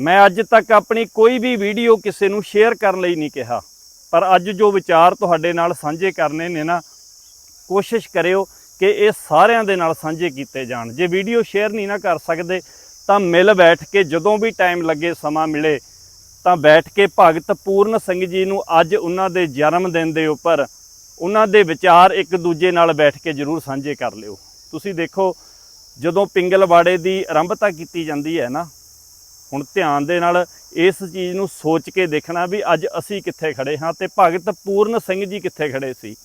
ਮੈਂ ਅੱਜ ਤੱਕ ਆਪਣੀ ਕੋਈ ਵੀ ਵੀਡੀਓ ਕਿਸੇ ਨੂੰ ਸ਼ੇਅਰ ਕਰਨ ਲਈ ਨਹੀਂ ਕਿਹਾ। ਪਰ ਅੱਜ ਜੋ ਵਿਚਾਰ ਤੁਹਾਡੇ ਨਾਲ ਸਾਂਝੇ ਕਰਨੇ ਨੇ ਨਾ, ਕੋਸ਼ਿਸ਼ ਕਰਿਓ ਕਿ ਇਹ ਸਾਰਿਆਂ ਦੇ ਨਾਲ ਸਾਂਝੇ ਕੀਤੇ ਜਾਣ। ਜੇ ਵੀਡੀਓ ਸ਼ੇਅਰ ਨਹੀਂ ਨਾ ਕਰ ਸਕਦੇ, ਤਾਂ ਮਿਲ ਬੈਠ ਕੇ ਜਦੋਂ ਵੀ ਟਾਈਮ ਲੱਗੇ, ਸਮਾਂ ਮਿਲੇ, ਤਾਂ ਬੈਠ ਕੇ ਭਗਤ ਪੂਰਨ ਸਿੰਘ ਜੀ ਨੂੰ ਅੱਜ ਉਹਨਾਂ ਦੇ ਜਨਮ ਦਿਨ ਦੇ ਉੱਪਰ ਉਹਨਾਂ ਦੇ ਵਿਚਾਰ ਇੱਕ ਦੂਜੇ ਨਾਲ ਬੈਠ ਕੇ ਜ਼ਰੂਰ ਸਾਂਝੇ ਕਰ ਲਿਓ। ਤੁਸੀਂ ਦੇਖੋ, ਜਦੋਂ ਪਿੰਗਲਵਾੜੇ ਦੀ ਆਰੰਭਤਾ ਕੀਤੀ ਜਾਂਦੀ ਹੈ ਨਾ ਹੁਣ ਧਿਆਨ ਦੇ ਨਾਲ ਇਸ ਚੀਜ਼ ਨੂੰ ਸੋਚ ਕੇ ਦੇਖਣਾ ਵੀ ਅੱਜ ਅਸੀਂ ਕਿੱਥੇ ਖੜੇ ਹਾਂ ਤੇ ਭਗਤ ਪੂਰਨ ਸਿੰਘ ਜੀ ਕਿੱਥੇ ਖੜੇ ਸੀ।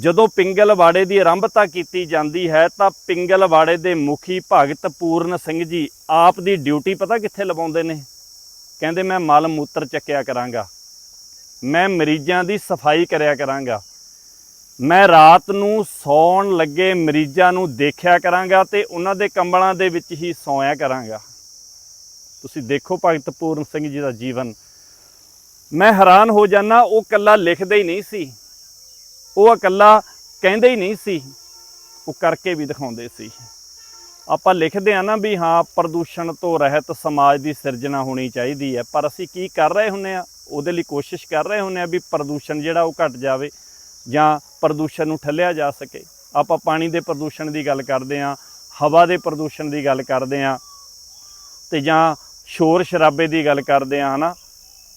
ਜਦੋਂ ਪਿੰਗਲਵਾੜੇ ਦੀ ਆਰੰਭਤਾ ਕੀਤੀ ਜਾਂਦੀ ਹੈ ਤਾਂ ਪਿੰਗਲਵਾੜੇ ਦੇ ਮੁਖੀ ਭਗਤ ਪੂਰਨ ਸਿੰਘ ਜੀ ਆਪ ਦੀ ਡਿਊਟੀ ਪਤਾ ਕਿੱਥੇ ਲਵਾਉਂਦੇ ਨੇ? ਕਹਿੰਦੇ ਮੈਂ ਮਲ ਮੂਤਰ ਚੱਕਿਆ ਕਰਾਂਗਾ। ਮੈਂ ਮਰੀਜ਼ਾਂ ਦੀ ਸਫ਼ਾਈ ਕਰਿਆ ਕਰਾਂਗਾ। ਮੈਂ ਰਾਤ ਨੂੰ ਸੌਣ ਲੱਗੇ ਮਰੀਜ਼ਾਂ ਨੂੰ ਦੇਖਿਆ ਕਰਾਂਗਾ ਤੇ ਉਹਨਾਂ ਦੇ ਕੰਬਲਾਂ ਦੇ ਵਿੱਚ ਹੀ ਸੌਂਇਆ ਕਰਾਂਗਾ। ਤੁਸੀਂ ਦੇਖੋ ਭਗਤ ਪੂਰਨ ਸਿੰਘ ਜੀ ਦਾ ਜੀਵਨ। ਮੈਂ ਹੈਰਾਨ ਹੋ ਜਾਣਾ ਉਹ ਕੱਲਾ ਲਿਖਦੇ ਹੀ ਨਹੀਂ ਸੀ। ਉਹ ਇਕੱਲਾ ਕਹਿੰਦੇ ਹੀ ਨਹੀਂ ਸੀ। ਉਹ ਕਰਕੇ ਵੀ ਦਿਖਾਉਂਦੇ ਸੀ। ਆਪਾਂ ਲਿਖਦੇ ਆ ਨਾ ਵੀ ਹਾਂ, ਪ੍ਰਦੂਸ਼ਣ ਤੋਂ ਰਹਿਤ ਸਮਾਜ ਦੀ ਸਿਰਜਣਾ ਹੋਣੀ ਚਾਹੀਦੀ ਹੈ। ਪਰ ਅਸੀਂ ਕੀ ਕਰ ਰਹੇ ਹੁੰਨੇ ਆ ਉਹਦੇ ਲਈ ਕੋਸ਼ਿਸ਼ ਕਰ ਰਹੇ ਹੁੰਨੇ ਆ ਵੀ ਪ੍ਰਦੂਸ਼ਣ ਜਿਹੜਾ ਉਹ ਘਟ ਜਾਵੇ ਜਾਂ ਪ੍ਰਦੂਸ਼ਣ ਨੂੰ ਠੱਲਿਆ ਜਾ ਸਕੇ। ਆਪਾਂ ਪਾਣੀ ਦੇ ਪ੍ਰਦੂਸ਼ਣ ਦੀ ਗੱਲ ਕਰਦੇ ਆ ਹਵਾ ਦੇ ਪ੍ਰਦੂਸ਼ਣ ਦੀ ਗੱਲ ਕਰਦੇ ਆ ਤੇ ਜਾਂ ਸ਼ੋਰ ਸ਼ਰਾਬੇ ਦੀ ਗੱਲ ਕਰਦੇ ਆ ਹਨਾ?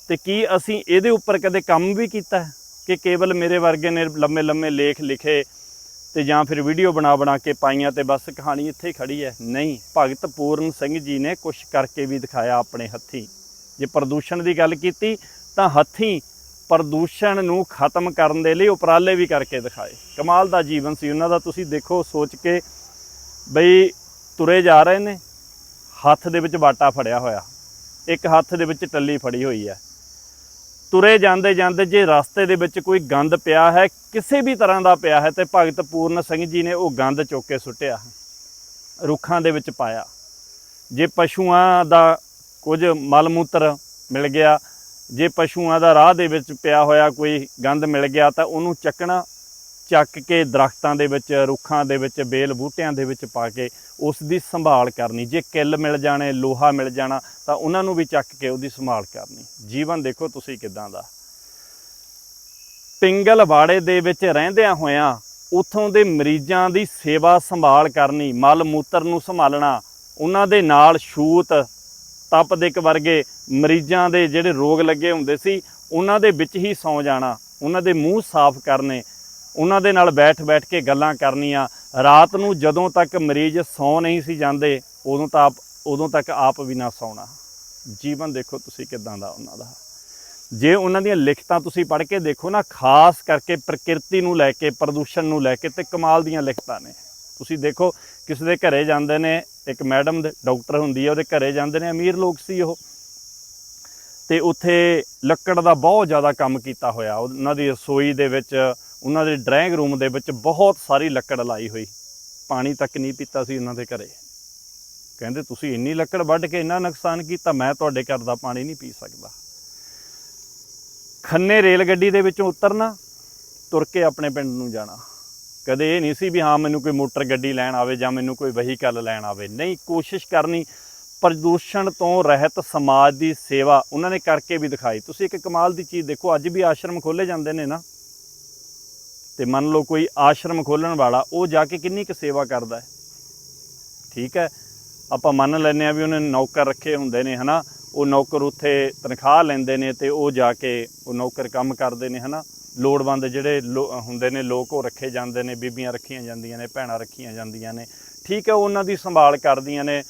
ਤੇ ਕੀ ਅਸੀਂ ਇਹਦੇ ਉੱਪਰ ਕਦੇ ਕੰਮ ਵੀ ਕੀਤਾ ਹੈ? ਕਿ ਕੇਵਲ ਮੇਰੇ ਵਰਗੇ ਨੇ ਲੰਮੇ ਲੰਮੇ ਲੇਖ ਲਿਖੇ ਤੇ ਜਾਂ ਫਿਰ ਵੀਡੀਓ ਬਣਾ ਬਣਾ ਕੇ ਪਾਈਆਂ ਤੇ ਬਸ ਕਹਾਣੀ ਇੱਥੇ ਹੀ ਖੜੀ ਹੈ? ਨਹੀਂ, ਭਗਤ ਪੂਰਨ ਸਿੰਘ ਜੀ ਨੇ ਕੁਝ ਕਰਕੇ ਵੀ ਦਿਖਾਇਆ ਆਪਣੇ ਹੱਥੀਂ। ਜੇ ਪ੍ਰਦੂਸ਼ਣ ਦੀ ਗੱਲ ਕੀਤੀ, ਤਾਂ ਹੱਥੀਂ ਪ੍ਰਦੂਸ਼ਣ ਨੂੰ ਖਤਮ ਕਰਨ ਦੇ ਲਈ ਉਪਰਾਲੇ ਵੀ ਕਰਕੇ ਦਿਖਾਏ। ਕਮਾਲ ਦਾ ਜੀਵਨ ਸੀ ਉਹਨਾਂ ਦਾ। ਤੁਸੀਂ ਦੇਖੋ, ਸੋਚ ਕੇ ਬਈ ਤੁਰੇ ਜਾ ਰਹੇ ਨੇ। ਹੱਥ ਦੇ ਵਿੱਚ ਬਾਟਾ ਫੜਿਆ ਹੋਇਆ। ਇੱਕ ਹੱਥ ਦੇ ਵਿੱਚ ਟੱਲੀ ਫੜੀ ਹੋਈ ਹੈ। ਤੁਰੇ ਜਾਂਦੇ ਜਾਂਦੇ ਜੇ ਰਸਤੇ ਦੇ ਵਿੱਚ ਕੋਈ ਗੰਦ ਪਿਆ ਹੈ, ਕਿਸੇ ਵੀ ਤਰ੍ਹਾਂ ਦਾ ਪਿਆ ਹੈ ਤੇ ਭਗਤ ਪੂਰਨ ਸਿੰਘ ਜੀ ਨੇ ਉਹ ਗੰਦ ਚੁੱਕ ਕੇ ਸੁੱਟਿਆ। ਰੁੱਖਾਂ ਦੇ ਵਿੱਚ ਪਾਇਆ। ਜੇ ਪਸ਼ੂਆਂ ਦਾ ਕੁਝ ਮਲ ਮੂਤਰ ਮਿਲ ਗਿਆ, ਜੇ ਪਸ਼ੂਆਂ ਦਾ ਰਾਹ ਦੇ ਵਿੱਚ ਪਿਆ ਹੋਇਆ ਕੋਈ ਗੰਦ ਮਿਲ ਗਿਆ ਤਾਂ ਉਹਨੂੰ ਚੱਕਣਾ ਚੱਕ ਕੇ ਦਰਖਤਾਂ ਦੇ ਵਿੱਚ, ਰੁੱਖਾਂ ਦੇ ਵਿੱਚ, ਬੇਲ ਬੂਟਿਆਂ ਦੇ ਵਿੱਚ ਪਾ ਕੇ ਉਸ ਦੀ ਸੰਭਾਲ ਕਰਨੀ। ਜੇ ਕਿੱਲ ਮਿਲ ਜਾਣੇ, ਲੋਹਾ ਮਿਲ ਜਾਣਾ, ਤਾਂ ਉਹਨਾਂ ਨੂੰ ਵੀ ਚੱਕ ਕੇ ਉਹਦੀ ਸੰਭਾਲ ਕਰਨੀ। ਜੀਵਨ ਦੇਖੋ ਤੁਸੀਂ ਕਿਦਾਂ ਦਾ। ਪਿੰਗਲਵਾੜੇ ਦੇ ਵਿੱਚ ਰਹਿੰਦਿਆਂ ਹੋਇਆਂ ਉਥੋਂ ਦੇ ਮਰੀਜ਼ਾਂ ਦੀ ਸੇਵਾ ਸੰਭਾਲ ਕਰਨੀ, ਮਲ ਮੂਤਰ ਨੂੰ ਸੰਭਾਲਣਾ, ਉਹਨਾਂ ਦੇ ਨਾਲ ਛੂਤ ਤਪਦਿਕ ਵਰਗੇ ਮਰੀਜ਼ਾਂ ਦੇ ਜਿਹੜੇ ਰੋਗ ਲੱਗੇ ਹੁੰਦੇ ਸੀ, ਉਹਨਾਂ ਦੇ ਵਿੱਚ ਹੀ ਸੌ ਜਾਣਾ, ਉਹਨਾਂ ਦੇ ਮੂੰਹ ਸਾਫ਼ ਕਰਨੇ ਉਹਨਾਂ ਦੇ ਨਾਲ ਬੈਠ-ਬੈਠ ਕੇ ਗੱਲਾਂ ਕਰਨੀਆਂ। ਰਾਤ ਨੂੰ ਜਦੋਂ ਤੱਕ ਮਰੀਜ਼ ਸੌ ਨਹੀਂ ਸੀ ਜਾਂਦੇ, ਉਦੋਂ ਤਾਂ ਆਪ ਉਦੋਂ ਤੱਕ ਆਪ ਵੀ ਨਾ ਸੌਣਾ। ਜੀਵਨ ਦੇਖੋ ਤੁਸੀਂ ਕਿਦਾਂ ਦਾ ਉਹਨਾਂ ਦਾ। ਜੇ ਉਹਨਾਂ ਦੀਆਂ ਲਿਖਤਾਂ ਤੁਸੀਂ ਪੜ੍ਹ ਕੇ ਦੇਖੋ ਨਾ, ਖਾਸ ਕਰਕੇ ਪ੍ਰਕਿਰਤੀ ਨੂੰ ਲੈ ਕੇ, ਪ੍ਰਦੂਸ਼ਣ ਨੂੰ ਲੈ ਕੇ ਤੇ ਕਮਾਲ ਦੀਆਂ ਲਿਖਤਾਂ ਨੇ। ਤੁਸੀਂ ਦੇਖੋ, ਕਿਸੇ ਦੇ ਘਰੇ ਜਾਂਦੇ ਨੇ, ਇੱਕ ਮੈਡਮ ਦੇ ਡਾਕਟਰ ਹੁੰਦੀ ਹੈ ਉਹਦੇ ਘਰੇ ਜਾਂਦੇ ਨੇ, ਅਮੀਰ ਲੋਕ ਸੀ ਉਹ। ਤੇ ਉੱਥੇ ਲੱਕੜ ਦਾ ਬਹੁਤ ਜ਼ਿਆਦਾ ਕੰਮ ਕੀਤਾ ਹੋਇਆ। ਉਹਨਾਂ ਦੀ ਰਸੋਈ ਦੇ ਵਿੱਚ ਉਹਨਾਂ ਦੇ ਡਰਾਇੰਗ ਰੂਮ ਦੇ ਵਿੱਚ ਬਹੁਤ ਸਾਰੀ ਲੱਕੜ ਲਾਈ ਹੋਈ। ਪਾਣੀ ਤੱਕ ਨਹੀਂ ਪੀਤਾ ਸੀ ਉਹਨਾਂ ਦੇ ਘਰੇ। ਕਹਿੰਦੇ, ਤੁਸੀਂ ਇੰਨੀ ਲੱਕੜ ਵੱਢ ਕੇ ਇੰਨਾ ਨੁਕਸਾਨ ਕੀਤਾ, ਮੈਂ ਤੁਹਾਡੇ ਘਰ ਦਾ ਪਾਣੀ ਨਹੀਂ ਪੀ ਸਕਦਾ। ਖੰਨੇ ਰੇਲ ਗੱਡੀ ਦੇ ਵਿੱਚੋਂ ਉਤਰਨਾ, ਤੁਰ ਕੇ ਆਪਣੇ ਪਿੰਡ ਨੂੰ ਜਾਣਾ। ਕਦੇ ਇਹ ਨਹੀਂ ਸੀ ਵੀ ਹਾਂ, ਮੈਨੂੰ ਕੋਈ ਮੋਟਰ ਗੱਡੀ ਲੈਣ ਆਵੇ ਜਾਂ ਮੈਨੂੰ ਕੋਈ ਵਹੀਕਲ ਲੈਣ ਆਵੇ। ਨਹੀਂ, ਕੋਸ਼ਿਸ਼ ਕਰਨੀ। ਪ੍ਰਦੂਸ਼ਣ ਤੋਂ ਰਹਿਤ ਸਮਾਜ ਦੀ ਸੇਵਾ ਉਹਨਾਂ ਨੇ ਕਰਕੇ ਵੀ ਦਿਖਾਈ। ਤੁਸੀਂ ਇੱਕ ਕਮਾਲ ਦੀ ਚੀਜ਼ ਦੇਖੋ, ਅੱਜ ਵੀ ਆਸ਼ਰਮ ਖੋਲੇ ਜਾਂਦੇ ਨੇ ਨਾ। ਤੇ ਮੰਨ ਲਓ ਕੋਈ ਆਸ਼ਰਮ ਖੋਲਣ ਵਾਲਾ, ਉਹ ਜਾ ਕੇ ਕਿੰਨੀ ਕੁ ਸੇਵਾ ਕਰਦਾ ਹੈ? ਠੀਕ ਹੈ। ਆਪਾਂ ਮੰਨ ਲੈਂਦੇ ਆ ਵੀ ਉਹਨੇ ਨੌਕਰ ਰੱਖੇ ਹੁੰਦੇ ਨੇ, ਹਨਾ? ਉਹ ਨੌਕਰ ਉੱਥੇ ਤਨਖਾਹ ਲੈਂਦੇ ਨੇ ਤੇ ਉਹ ਜਾ ਕੇ ਉਹ ਨੌਕਰ ਕੰਮ ਕਰਦੇ ਨੇ, ਹਨਾ? ਲੋੜਵੰਦ ਜਿਹੜੇ ਲੋ- ਹੁੰਦੇ ਨੇ, ਲੋਕ ਉਹ ਰੱਖੇ ਜਾਂਦੇ ਨੇ, ਬੀਬੀਆਂ ਰੱਖੀਆਂ ਜਾਂਦੀਆਂ ਨੇ, ਭੈਣਾਂ ਰੱਖੀਆਂ ਜਾਂਦੀਆਂ ਨੇ। ਠੀਕ ਹੈ ਉਹਨਾਂ ਦੀ ਸੰਭਾਲ ਕਰਦੀਆਂ ਨੇ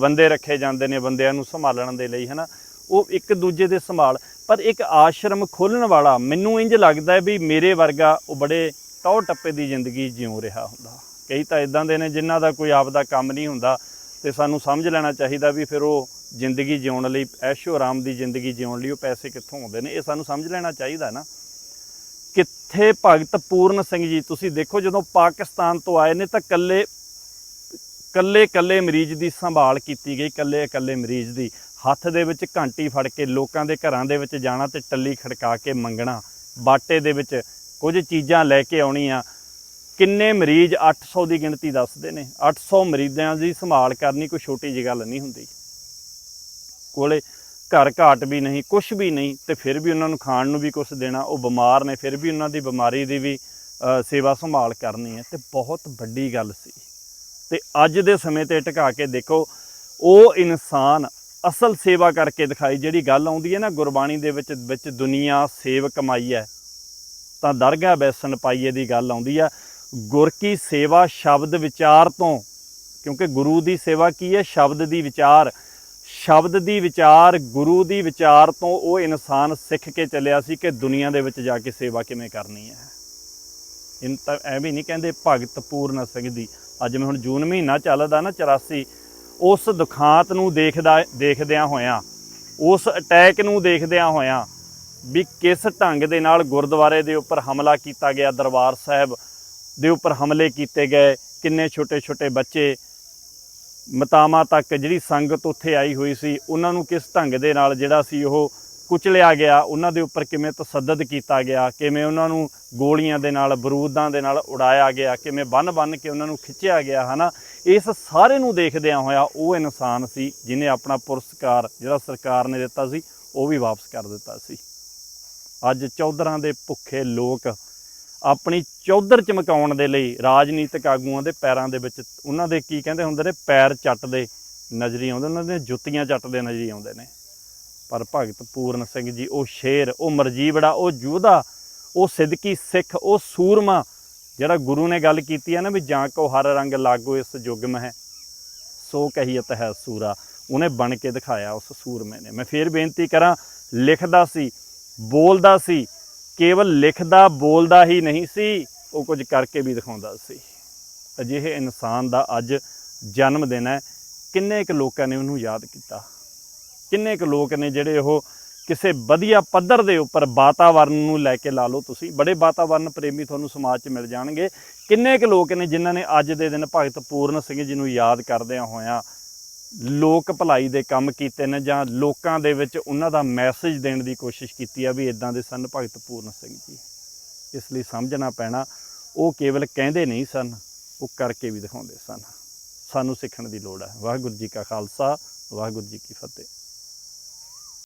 ਬੰਦੇ ਰੱਖੇ ਜਾਂਦੇ ਨੇ ਬੰਦਿਆਂ ਨੂੰ ਸੰਭਾਲਣ ਦੇ ਲਈ, ਹਨਾ? ਉਹ ਇੱਕ ਦੂਜੇ ਦੇ ਸੰਭਾਲ ਪਰ ਇੱਕ ਆਸ਼ਰਮ ਖੋਲਣ ਵਾਲਾ ਮੈਨੂੰ ਇੰਜ ਲੱਗਦਾ ਵੀ ਮੇਰੇ ਵਰਗਾ ਉਹ ਬੜੇ ਟੌਰ ਟੱਪੇ ਦੀ ਜ਼ਿੰਦਗੀ ਜਿਉ ਰਿਹਾ ਹੁੰਦਾ। ਕਈ ਤਾਂ ਇਦਾਂ ਦੇ ਨੇ ਜਿਨ੍ਹਾਂ ਦਾ ਕੋਈ ਆਪਦਾ ਕੰਮ ਨਹੀਂ ਹੁੰਦਾ ਤੇ ਸਾਨੂੰ ਸਮਝ ਲੈਣਾ ਚਾਹੀਦਾ ਵੀ ਫਿਰ ਉਹ ਜ਼ਿੰਦਗੀ ਜਿਉਣ ਲਈ, ਐਸ਼ੋ ਆਰਾਮ ਦੀ ਜ਼ਿੰਦਗੀ ਜਿਉਣ ਲਈ ਉਹ ਪੈਸੇ ਕਿੱਥੋਂ ਆਉਂਦੇ ਨੇ, ਇਹ ਸਾਨੂੰ ਸਮਝ ਲੈਣਾ ਚਾਹੀਦਾ ਨਾ। ਕਿੱਥੇ ਭਗਤ ਪੂਰਨ ਸਿੰਘ ਜੀ, ਤੁਸੀਂ ਦੇਖੋ ਜਦੋਂ ਪਾਕਿਸਤਾਨ ਤੋਂ ਆਏ ਨੇ ਤਾਂ ਕੱਲੇ ਕੱਲੇ ਕੱਲੇ ਮਰੀਜ਼ ਦੀ ਸੰਭਾਲ ਕੀਤੀ ਗਈ ਕੱਲੇ ਕੱਲੇ ਮਰੀਜ਼ ਦੀ। ਹੱਥ ਦੇ ਵਿੱਚ ਘੰਟੀ ਫੜ ਕੇ ਲੋਕਾਂ ਦੇ ਘਰਾਂ ਦੇ ਵਿੱਚ ਜਾਣਾ ਤੇ ਟੱਲੀ ਖੜਕਾ ਕੇ ਮੰਗਣਾ। ਬਾਟੇ ਦੇ ਵਿੱਚ ਕੁਝ ਚੀਜ਼ਾਂ ਲੈ ਕੇ ਆਉਣੀਆਂ। ਕਿੰਨੇ ਮਰੀਜ਼ 800 ਦੀ ਗਿਣਤੀ ਦੱਸਦੇ ਨੇ। 800 ਮਰੀਜ਼ਾਂ ਦੀ ਸੰਭਾਲ ਕਰਨੀ ਕੋਈ ਛੋਟੀ ਜਿਹੀ ਗੱਲ ਨਹੀਂ ਹੁੰਦੀ। ਕੋਲੇ ਘਰ ਘਾਟ ਵੀ ਨਹੀਂ ਕੁਝ ਵੀ ਨਹੀਂ ਤੇ ਫਿਰ ਵੀ ਉਹਨਾਂ ਨੂੰ ਖਾਣ ਨੂੰ ਵੀ ਕੁਝ ਦੇਣਾ। ਉਹ ਬਿਮਾਰ ਨੇ, ਫਿਰ ਵੀ ਉਹਨਾਂ ਦੀ ਬਿਮਾਰੀ ਦੀ ਵੀ ਸੇਵਾ ਸੰਭਾਲ ਕਰਨੀ ਹੈ। ਤੇ ਬਹੁਤ ਵੱਡੀ ਗੱਲ ਸੀ। ਤੇ ਅੱਜ ਦੇ ਸਮੇਂ ਤੇ ਟਿਕਾ ਕੇ ਦੇਖੋ, ਉਹ ਇਨਸਾਨ ਅਸਲ ਸੇਵਾ ਕਰਕੇ ਦਿਖਾਈ, ਜਿਹੜੀ ਗੱਲ ਆਉਂਦੀ ਹੈ ਨਾ, ਗੁਰਬਾਣੀ ਦੇ ਵਿੱਚ ਵਿੱਚ ਦੁਨੀਆ ਸੇਵ ਕਮਾਈ ਹੈ, ਤਾਂ ਦਰਗਾਹ ਬੈਸਣ ਪਾਈਏ ਦੀ ਗੱਲ ਆਉਂਦੀ ਆ। ਗੁਰ ਕੀ ਸੇਵਾ ਸ਼ਬਦ ਵਿਚਾਰ ਤੋਂ, ਕਿਉਂਕਿ ਗੁਰੂ ਦੀ ਸੇਵਾ ਕੀ ਹੈ? ਸ਼ਬਦ ਦੀ ਵਿਚਾਰ। ਸ਼ਬਦ ਦੀ ਵਿਚਾਰ, ਗੁਰੂ ਦੀ ਵਿਚਾਰ ਤੋਂ ਉਹ ਇਨਸਾਨ ਸਿੱਖ ਕੇ ਚੱਲਿਆ ਸੀ ਕਿ ਦੁਨੀਆ ਦੇ ਵਿੱਚ ਜਾ ਕੇ ਸੇਵਾ ਕਿਵੇਂ ਕਰਨੀ ਹੈ। ਇਨ ਤਾਂ ਐਵੇਂ ਨਹੀਂ ਕਹਿੰਦੇ ਭਗਤ ਪੂਰਨ ਸਿੰਘ ਦੀ ਅੱਜ ਮੈਂ ਹੁਣ ਜੂਨ ਮਹੀਨਾ ਚੱਲਦਾ ਨਾ 84 ਉਸ ਦੁਖਾਂਤ ਨੂੰ ਦੇਖਦਾ, ਦੇਖਦਿਆਂ ਹੋਇਆਂ, ਉਸ ਅਟੈਕ ਨੂੰ ਦੇਖਦਿਆਂ ਹੋਇਆਂ ਵੀ ਕਿਸ ਢੰਗ ਦੇ ਨਾਲ ਗੁਰਦੁਆਰੇ ਦੇ ਉੱਪਰ ਹਮਲਾ ਕੀਤਾ ਗਿਆ, ਦਰਬਾਰ ਸਾਹਿਬ ਦੇ ਉੱਪਰ ਹਮਲੇ ਕੀਤੇ ਗਏ, ਕਿੰਨੇ ਛੋਟੇ ਛੋਟੇ ਬੱਚੇ ਮਤਾਮਾ ਤੱਕ ਜਿਹੜੀ ਸੰਗਤ ਉੱਥੇ ਆਈ ਹੋਈ ਸੀ, ਉਹਨਾਂ ਨੂੰ ਕਿਸ ਢੰਗ ਦੇ ਨਾਲ ਜਿਹੜਾ ਸੀ ਉਹ ਕੁਚਲਿਆ ਗਿਆ, ਉਹਨਾਂ ਦੇ ਉੱਪਰ ਕਿਵੇਂ ਤਸੱਦਦ ਕੀਤਾ ਗਿਆ, ਕਿਵੇਂ ਉਹਨਾਂ ਨੂੰ ਗੋਲੀਆਂ ਦੇ ਨਾਲ, ਬਰੂਦਾਂ ਦੇ ਨਾਲ ਉਡਾਇਆ ਗਿਆ, ਕਿਵੇਂ ਬੰਨ-ਬੰਨ ਕੇ ਉਹਨਾਂ ਨੂੰ ਖਿੱਚਿਆ ਗਿਆ, ਹਨਾ? ਇਸ ਸਾਰੇ ਨੂੰ ਦੇਖਦਿਆਂ ਹੋਇਆ ਉਹ ਇਨਸਾਨ ਸੀ ਜਿਨੇ ਆਪਣਾ ਪੁਰਸਕਾਰ, ਜਿਹੜਾ ਸਰਕਾਰ ਨੇ ਦਿੱਤਾ ਸੀ, ਉਹ ਵੀ ਵਾਪਸ ਕਰ ਦਿੱਤਾ ਸੀ। ਅੱਜ ਚੌਧਰਾਂ ਦੇ ਭੁੱਖੇ ਲੋਕ ਆਪਣੀ ਚੌਧਰ ਚਮਕਾਉਣ ਦੇ ਲਈ ਰਾਜਨੀਤਿਕ ਆਗੂਆਂ ਦੇ ਪੈਰਾਂ ਦੇ ਵਿੱਚ, ਉਹਨਾਂ ਦੇ ਕੀ ਕਹਿੰਦੇ ਹੁੰਦੇ ਨੇ? ਪੈਰ ਚੱਟਦੇ ਨਜ਼ਰੀ ਆਉਂਦੇ, ਉਹਨਾਂ ਦੀਆਂ ਜੁੱਤੀਆਂ ਚੱਟਦੇ ਨਜ਼ਰੀ ਆਉਂਦੇ ਨੇ। ਪਰ ਭਗਤ ਪੂਰਨ ਸਿੰਘ ਜੀ, ਉਹ ਸ਼ੇਰ, ਉਹ ਮਰਜੀਵੜਾ, ਉਹ ਯੋਧਾ, ਉਹ ਸਿੱਧਕੀ ਸਿੱਖ, ਉਹ ਸੂਰਮਾ, ਜਿਹੜਾ ਗੁਰੂ ਨੇ ਗੱਲ ਕੀਤੀ ਹੈ ਨਾ ਵੀ ਜਾਂ ਕੋ ਹਰ ਰੰਗ ਲਾਗੋ ਇਸ ਯੁੱਗ ਹੈ ਸੋ ਕਹੀਅਤ ਹੈ ਸੂਰਾ। ਉਹਨੇ ਬਣ ਕੇ ਦਿਖਾਇਆ ਉਸ ਸੂਰਮੇ ਨੇ। ਮੈਂ ਫੇਰ ਬੇਨਤੀ ਕਰਾਂ, ਲਿਖਦਾ ਸੀ, ਬੋਲਦਾ ਸੀ, ਕੇਵਲ ਲਿਖਦਾ, ਬੋਲਦਾ ਹੀ ਨਹੀਂ ਸੀ, ਉਹ ਕੁਝ ਕਰਕੇ ਵੀ ਦਿਖਾਉਂਦਾ ਸੀ। ਅਜਿਹੇ ਇਨਸਾਨ ਦਾ ਅੱਜ ਜਨਮ ਦਿਨ ਹੈ। ਕਿੰਨੇ ਕੁ ਲੋਕਾਂ ਨੇ ਉਹਨੂੰ ਯਾਦ ਕੀਤਾ? ਕਿੰਨੇ ਕੁ ਲੋਕ ਨੇ ਜਿਹੜੇ ਉਹ ਕਿਸੇ ਵਧੀਆ ਪੱਧਰ ਦੇ ਉੱਪਰ ਵਾਤਾਵਰਨ ਨੂੰ ਲੈ ਕੇ ਲਾ ਲਓ ਤੁਸੀਂ। ਬੜੇ ਵਾਤਾਵਰਨ ਪ੍ਰੇਮੀ ਤੁਹਾਨੂੰ ਸਮਾਜ 'ਚ ਮਿਲ ਜਾਣਗੇ। ਕਿੰਨੇ ਕੁ ਲੋਕ ਨੇ ਜਿਨ੍ਹਾਂ ਨੇ ਅੱਜ ਦੇ ਦਿਨ ਭਗਤ ਪੂਰਨ ਸਿੰਘ ਜੀ ਨੂੰ ਯਾਦ ਕਰਦਿਆਂ ਹੋਇਆਂ ਲੋਕ ਭਲਾਈ ਦੇ ਕੰਮ ਕੀਤੇ ਨੇ ਜਾਂ ਲੋਕਾਂ ਦੇ ਵਿੱਚ ਉਹਨਾਂ ਦਾ ਮੈਸੇਜ ਦੇਣ ਦੀ ਕੋਸ਼ਿਸ਼ ਕੀਤੀ ਆ ਵੀ ਇਦਾਂ ਦੇ ਸਨ ਭਗਤ ਪੂਰਨ ਸਿੰਘ ਜੀ। ਇਸ ਲਈ ਸਮਝਣਾ ਪੈਣਾ, ਉਹ ਕੇਵਲ ਕਹਿੰਦੇ ਨਹੀਂ ਸਨ, ਉਹ ਕਰਕੇ ਵੀ ਦਿਖਾਉਂਦੇ ਸਨ। ਸਾਨੂੰ ਸਿੱਖਣ ਦੀ ਲੋੜ ਹੈ ਵਾਹਿਗੁਰੂ ਜੀ ਕਾ ਖਾਲਸਾ, ਵਾਹਿਗੁਰੂ ਜੀ ਕੀ ਫਤਿਹ।